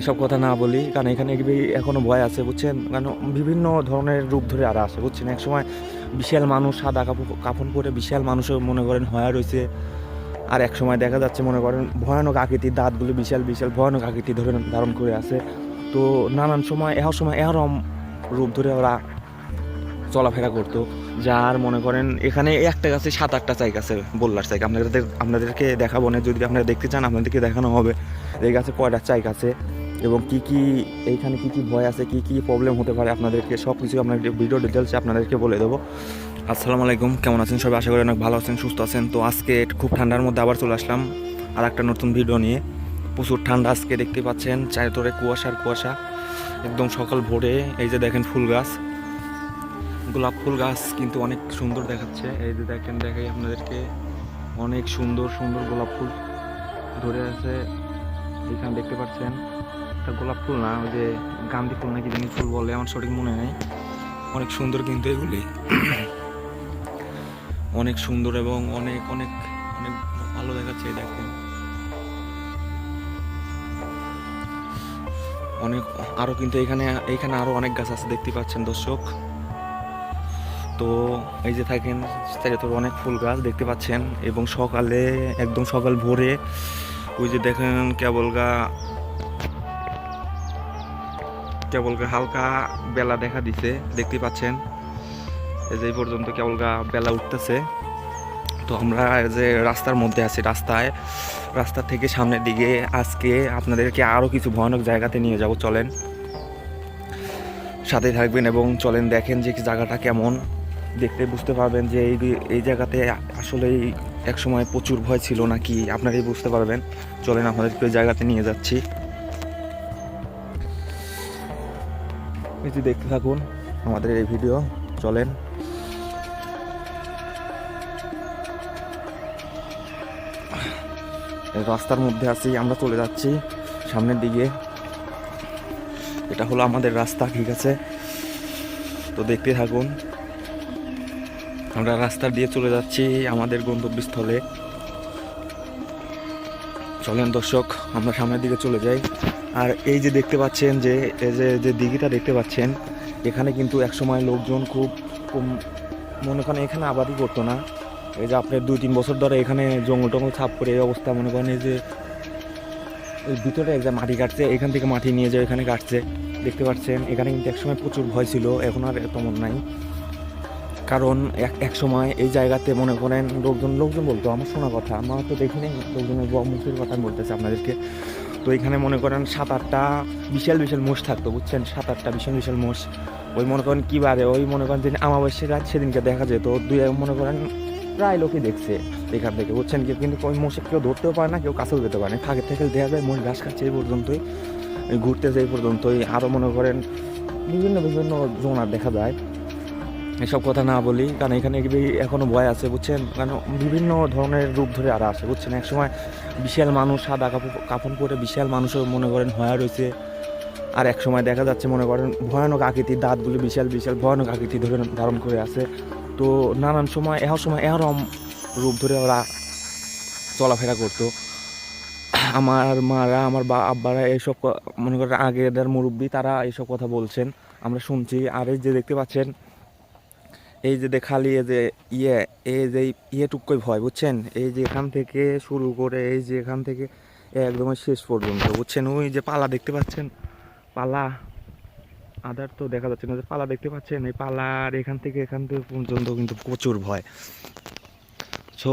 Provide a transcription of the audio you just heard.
এসব কথা না বলি, কারণ এখানে এগিয়ে এখনও ভয় আছে, বুঝছেন? কারণ বিভিন্ন ধরনের রূপ ধরে আর আসে বুঝছেন? এক সময় বিশাল মানুষ সাদা কাপড়, কাফন পরে বিশাল মানুষও মনে করেন হয়া রয়েছে আর এক সময় দেখা যাচ্ছে, মনে করেন ভয়ানক আকৃতির দাঁতগুলো বিশাল বিশাল ভয়ানক আকৃতি ধরে ধারণ করে আছে। তো নানান সময়, এহ সময় এরম রূপ ধরে ওরা চলাফেরা করতো, যার মনে করেন এখানে একটা গাছে সাত আটটা চাই গাছে বললার চাই আপনাদের, আপনাদেরকে দেখাবো না, যদি আপনারা দেখতে চান, আপনাদেরকে দেখানো হবে। এই গাছে কয়টা চাই গাছে এবং কি কি এইখানে কি কি ভয় আছে, কি কি প্রবলেম হতে পারে আপনাদেরকে সব কিছু আপনার ভিডিও ডিটেলসে আপনাদেরকে বলে দেবো। আসসালামু আলাইকুম, কেমন আছেন সবাই? আশা করি অনেক ভালো আছেন, সুস্থ আছেন। তো আজকে খুব ঠান্ডার মধ্যে আবার চলে আসলাম আর একটা নতুন ভিডিও নিয়ে। প্রচুর ঠান্ডা আজকে দেখতে পাচ্ছেন, চারিতরে কুয়াশার কুয়াশা। একদম সকাল ভোরে, এই যে দেখেন ফুল গাছ। গোলাপ ফুল গাছ কিন্তু অনেক সুন্দর দেখাচ্ছে। এই যে দেখেন, দেখাই আপনাদেরকে। অনেক সুন্দর সুন্দর গোলাপ ফুল ধরে আছে। এখানে দেখতে পাচ্ছেন এটা গোলাপ ফুল না, ওই যে গান্ধী ফুল নাকি জানি ফুল বলে, আমার সঠিক মনে নেই। অনেক সুন্দর কিন্তু এগুলি। অনেক সুন্দর এবং অনেক অনেক অনেক ভালো দেখাচ্ছে দেখেন। অনেক, আরও কিন্তু এখানে এখানে আরও অনেক গাছ আছে, দেখতে পাচ্ছেন দর্শক। তো এই যে থাকেন, তোর অনেক ফুল গাছ দেখতে পাচ্ছেন, এবং সকালে, একদম সকাল ভোরে, ওই যে দেখেন কেবল গা কেবল হালকা বেলা দেখা দিছে, দেখতে পাচ্ছেন। এই যে এই পর্যন্ত কেবল বেলা উঠতেছে। তো আমরা যে রাস্তার মধ্যে আছি, রাস্তায়, রাস্তা থেকে সামনের দিকে আজকে আপনাদেরকে আরও কিছু ভয়ানক জায়গাতে নিয়ে যাব, চলেন। সাথে থাকবেন এবং চলেন দেখেন যে জায়গাটা কেমন। দেখতে বুঝতে পারবেন যে এই এই জায়গাতে আসলেই এক সময় প্রচুর ভয় ছিল নাকি, আপনারাই বুঝতে পারবেন। চলেন আপনাদেরকে ওই জায়গাতে নিয়ে যাচ্ছি। যে দেখতে থাকুন আমাদের এই ভিডিও, চলেন। রাস্তার মধ্যে আছি, আমরা চলে যাচ্ছি সামনের দিকে। এটা হলো আমাদের রাস্তা, ঠিক আছে? তো দেখতে থাকুন। আমরা রাস্তা দিয়ে চলে যাচ্ছি আমাদের গন্তব্যস্থলে। চলেন দর্শক, আমরা সামনের দিকে চলে যাই। আর এই যে দেখতে পাচ্ছেন যে, এই যে যে দিঘিটা দেখতে পাচ্ছেন, এখানে কিন্তু একসময় লোকজন খুব মনে করেন এখানে আবাদি করতো না। এই যে আপনার দুই, তিন বছর ধরে এখানে জঙ্গল টঙ্গল ছাপ করে এই অবস্থা, মনে করেন এই যে ওই ভিতরে এক মাটি কাটছে, এখান থেকে মাটি নিয়ে যায়, এখানে কাটছে। দেখতে পাচ্ছেন, এখানে কিন্তু একসময় প্রচুর ভয় ছিল, এখন আর তেমন নাই। কারণ এক এক সময় এই জায়গাতে মনে করেন লোকজন লোকজন বলতো, আমার শোনা কথা, আমার তো দেখিনি লোকজনের মুখের কথা বলতেছে আপনাদেরকে। তো এখানে মনে করেন সাত আটটা বিশাল বিশাল মোষ থাকতো, বুঝছেন? সাত আটটা বিশাল বিশাল মোষ। ওই মনে করেন কী বারে ওই মনে করেন যেদিন আমাবস্যার রাত, সেদিনকে দেখা যেত। দুই মনে করেন প্রায় লোকই দেখছে এখান থেকে, বুঝছেন? কি কিন্তু ওই মোষে কেউ ধরতেও পারে না, কেউ কাছেও যেতে পারে না। থেকে দেখা যায় মোষ ঘাস খাচ্ছে এই পর্যন্তই ঘুরতে এই পর্যন্তই। আরও মনে করেন বিভিন্ন বিভিন্ন জোনার দেখা যায়। এসব কথা না বলি, কারণ এখানে এগিয়ে এখনও ভয় আছে, বুঝছেন? কারণ বিভিন্ন ধরনের রূপ ধরে আর আসে বুঝছেন? এক সময় বিশাল মানুষ সাদা কাপড় কাফন পরে বিশাল মানুষও মনে করেন হয়া রয়েছে। আর এক সময় দেখা যাচ্ছে, মনে করেন ভয়ানক আকৃতির দাঁতগুলো বিশাল বিশাল ভয়ানক আকৃতি ধরে ধারণ করে আছে। তো নানান সময়, এহ সময় এরম রূপ ধরে ওরা চলাফেরা করতো। আমার মারা, আমার বা, আব্বারা এইসব মনে করেন আগের মুরব্বী, তারা এইসব কথা বলছেন। আমরা শুনছি, আর এই যে দেখতে পাচ্ছেন এই যে খালি এই যে ইয়ে এই যে ইয়েটুকুই ভয়, বুঝছেন? এই যে এখান থেকে শুরু করে, এই যে এখান থেকে একদম শেষ পর্যন্ত, বুঝছেন? ওই যে পালা দেখতে পাচ্ছেন? পালা, আদার তো দেখা যাচ্ছে না, যে পালা দেখতে পাচ্ছেন? এই পালার এখান থেকে এখান থেকে পর্যন্ত কিন্তু প্রচুর ভয়। সো